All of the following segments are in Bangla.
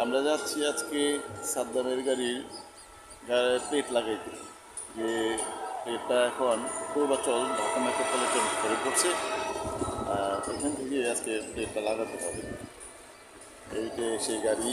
আমরা যাচ্ছি আজকে সাদ্দামের গাড়ির পেট লাগাইতে। যে পেটটা এখন পূর্বাচল ঢাকা মেট্রোপলিটন করে পড়ছে ওখান থেকে আজকে পেটটা লাগাতে হবে। এইটা সেই গাড়ি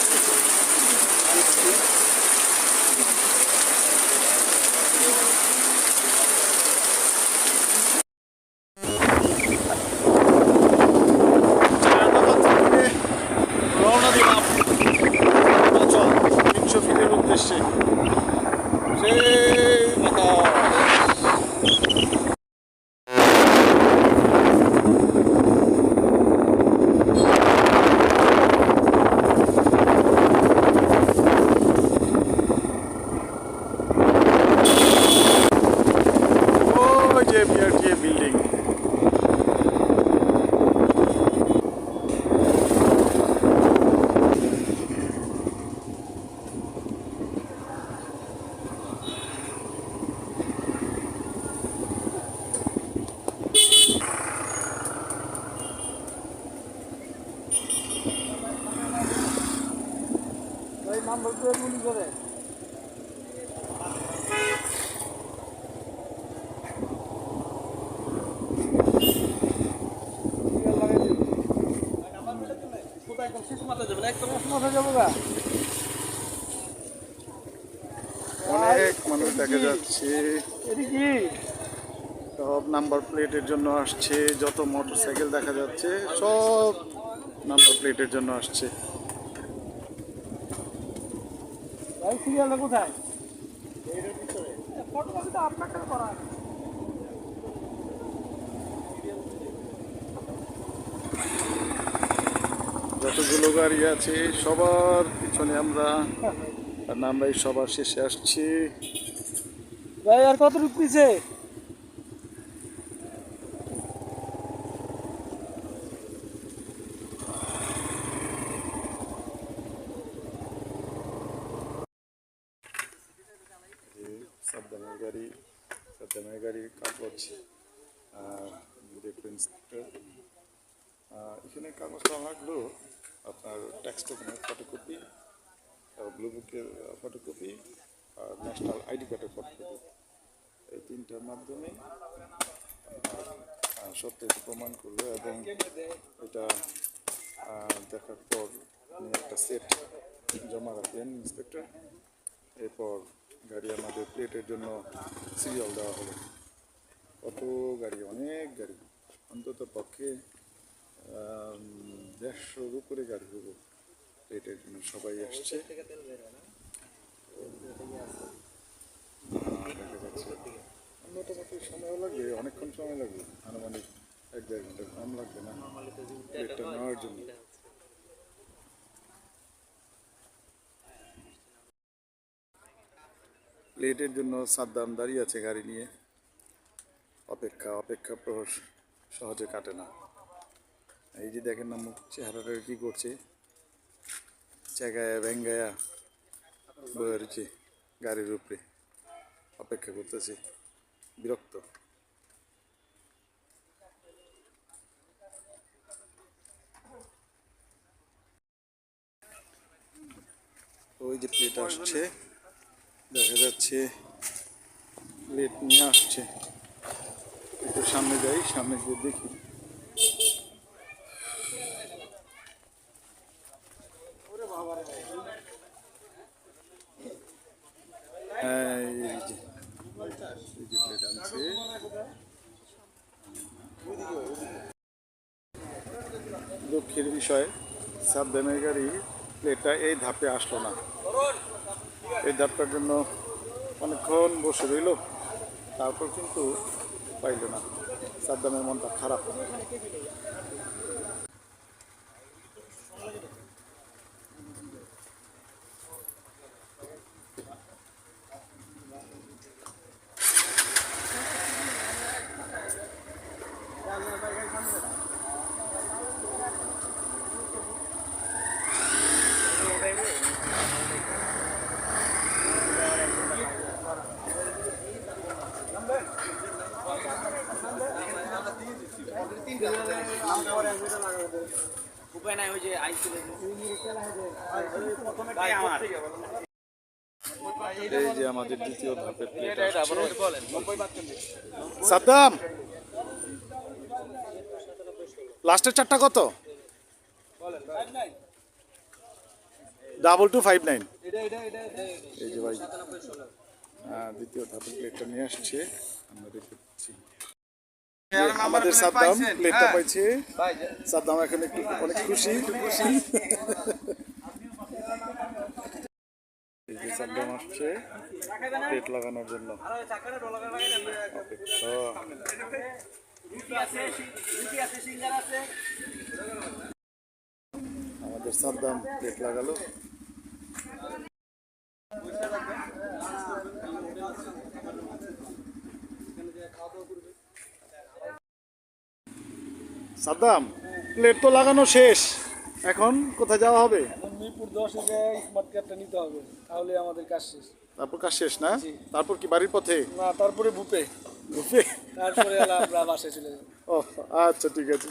রওনা দিলাম পূর্বাচল তিনশো ফিটের উদ্দেশ্যে সেই বাতাস। ওই যে বিআরটিএ বিল্ডিং নাম্বার প্লেট গুলি করে মাথা যাব গা অনেক মানুষ দেখা যাচ্ছে। সব নাম্বার প্লেটের জন্য আসছে যত মোটর সাইকেল দেখা যাচ্ছে সব নাম্বার প্লেটের জন্য আসছে। কোথায়? করা যতগুলো গাড়ি আছে সবার পিছনে আমরা আর আমরাই সবার শেষে আসছি। ভাই আর কত রুপ পিছে সাদ্দামের গাড়ি সাদ্দামের গাড়ির কাগজ ইন্সপেক্টর এখানে কাগজটা লাগল আপনার ট্যাক্স টোকেনের ফটোকপি ব্লু বুকের ফটোকপি আর ন্যাশনাল আইডি কার্ডের ফটোকপি এই তিনটার মাধ্যমে আপনার প্রমাণ করবে এবং এটা দেখার পর একটা সেট জমা রাখবেন ইন্সপেক্টর এরপর গাড়ি আমাদের প্লেটের জন্য সিরিয়াল দেওয়া হবে কত গাড়ি? অনেক গাড়ি। অন্তত পক্ষে দেড়শোর উপরে গাড়ি হবে প্লেটের জন্য। সবাই আসছে। মোটামুটি সময়ও লাগবে অনেকক্ষণ সময় লাগবে। আনুমানিক এক দেড় ঘণ্টা কম লাগবে না। প্লেটটা নেওয়ার জন্য। প্লেটের জন্য সাদ্দাম দাঁড়িয়ে আছে গাড়ি নিয়ে। অপেক্ষা অপেক্ষা প্রহর সহজে কাটে না। এই যে দেখেন না মুখ চেহারাটা কি করছে? জায়গায় ভেঙ্গায়া বয়ে গাড়ির উপরে। অপেক্ষা করতেছে। বিরক্ত। ওই যে প্লেট আসছে। দেখা যাচ্ছে প্লেট নিয়ে আসছে। একটু সামনে যাই, সামনে গিয়ে দেখি। দুঃখের বিষয় সাদ্দামের গাড়ি প্লেটটা এই ধাপে আসলো না। এই ধাপটার জন্য অনেকক্ষণ বসে রইল। তারপর কিন্তু পাইল না। সাদ্দামের মনটা খারাপ। যে আইসিলে আমার এই যে আমাদের দ্বিতীয় ধাপের প্লেট সাদ্দাম! লাস্টের চারটা কত? Double two five nine. এই যে ভাই হ্যাঁ, দ্বিতীয় ধাপের প্লেটটা নিয়ে আসছে। আমরা দিচ্ছি আমাদের সাদ্দাম প্লেটটা পাইছে। সাদ্দাম এখন একটু অনেক খুশি। সাদ্দাম আসছে প্লেট লাগানোর জন্য। আমাদের সাদ্দাম প্লেট লাগালো। সাদ্দাম প্লেট তো লাগানো শেষ। এখন কোথায় যাওয়া হবে? মিরপুর দশে যাই স্মার্ট কার্ডটা নিতে হবে। তাহলে আমাদের কাজ শেষ। তারপর কাজ শেষ না? তারপর কি বাড়ির পথে? না তারপরে বুপে ভূপে? তারপরে আমরা বাসায় চলে যাব। ও আচ্ছা ঠিক আছে।